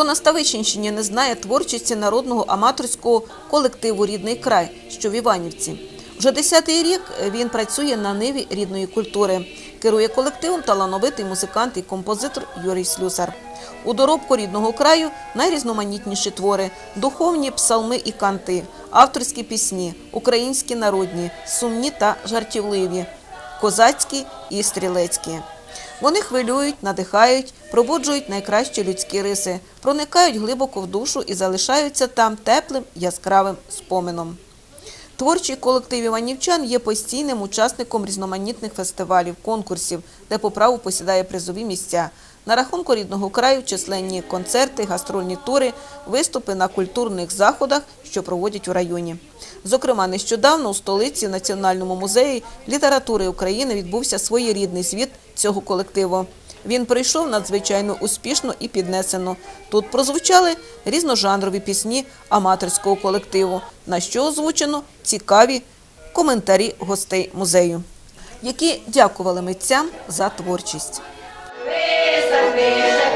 Хто на Ставищенщині не знає творчості народного аматорського колективу Рідний край, що в Іванівці. Вже десятий рік він працює на ниві рідної культури. Керує колективом талановитий музикант і композитор Юрій Слюсар. У доробку рідного краю найрізноманітніші твори, духовні псалми і канти, авторські пісні, українські народні, сумні та жартівливі, козацькі і стрілецькі. Вони хвилюють, надихають, пробуджують найкращі людські риси, проникають глибоко в душу і залишаються там теплим яскравим спомином. Творчий колектив іванівчан є постійним учасником різноманітних фестивалів, конкурсів, де по праву посідає призові місця. На рахунку рідного краю численні концерти, гастрольні тури, виступи на культурних заходах, що проводять у районі. Зокрема, нещодавно у столиці Національному музеї літератури України відбувся своєрідний звіт цього колективу. Він прийшов надзвичайно успішно і піднесено. Тут прозвучали різножанрові пісні аматорського колективу, на що озвучено цікаві коментарі гостей музею, які дякували митцям за творчість. feel